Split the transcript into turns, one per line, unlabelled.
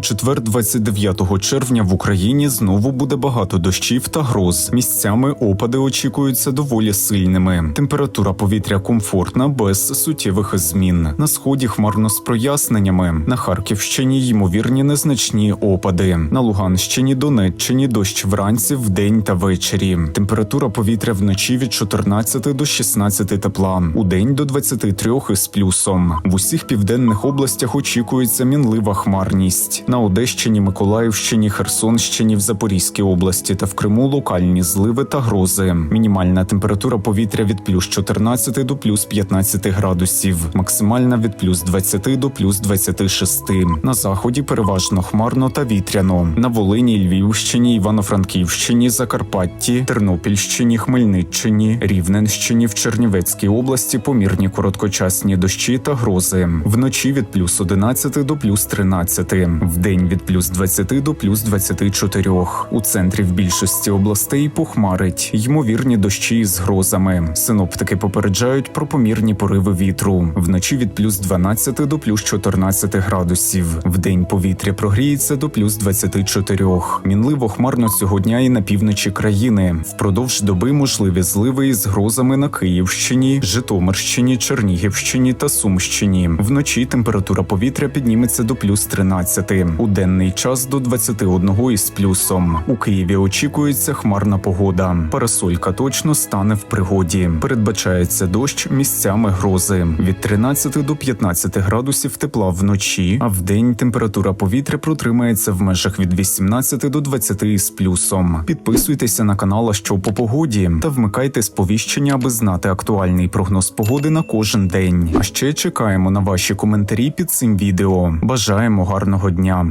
У четвер, 29 червня, в Україні знову буде багато дощів та гроз. Місцями опади очікуються доволі сильними. Температура повітря комфортна, без суттєвих змін. На сході хмарно з проясненнями. На Харківщині ймовірні незначні опади. На Луганщині, Донеччині дощ вранці, вдень та ввечері. Температура повітря вночі від 14 до 16 тепла, у день до 23 із плюсом. В усіх південних областях очікується мінлива хмарність. На Одещині, Миколаївщині, Херсонщині, в Запорізькій області та в Криму локальні зливи та грози. Мінімальна температура повітря від плюс 14 до плюс 15 градусів, максимальна від плюс 20 до плюс 26. На заході переважно хмарно та вітряно. На Волині, Львівщині, Івано-Франківщині, Закарпатті, Тернопільщині, Хмельниччині, Рівненщині, в Чернівецькій області помірні короткочасні дощі та грози. Вночі від плюс 11 до плюс 13, вдень від плюс 20 до плюс 24. У центрі в більшості областей похмарить, ймовірні дощі з грозами. Синоптики попереджають про помірні пориви вітру. Вночі від плюс 12 до плюс 14 градусів. Вдень повітря прогріється до плюс 24. Мінливо хмарно цього дня і на півночі країни. Впродовж доби можливі зливи із грозами на Київщині, Житомирщині, Чернігівщині та Сумщині. Вночі температура повітря підніметься до плюс 13. У денний час до 21 із плюсом. У Києві очікується хмарна погода. Парасолька точно стане в пригоді. Передбачається дощ місцями грози від 13 до 15 градусів тепла вночі, а в день температура повітря протримається в межах від 18 до 20 із плюсом. Підписуйтеся на канал, що по погоді, та вмикайте сповіщення, аби знати актуальний прогноз погоди на кожен день. А ще чекаємо на ваші коментарі під цим відео. Бажаємо гарного дня. On.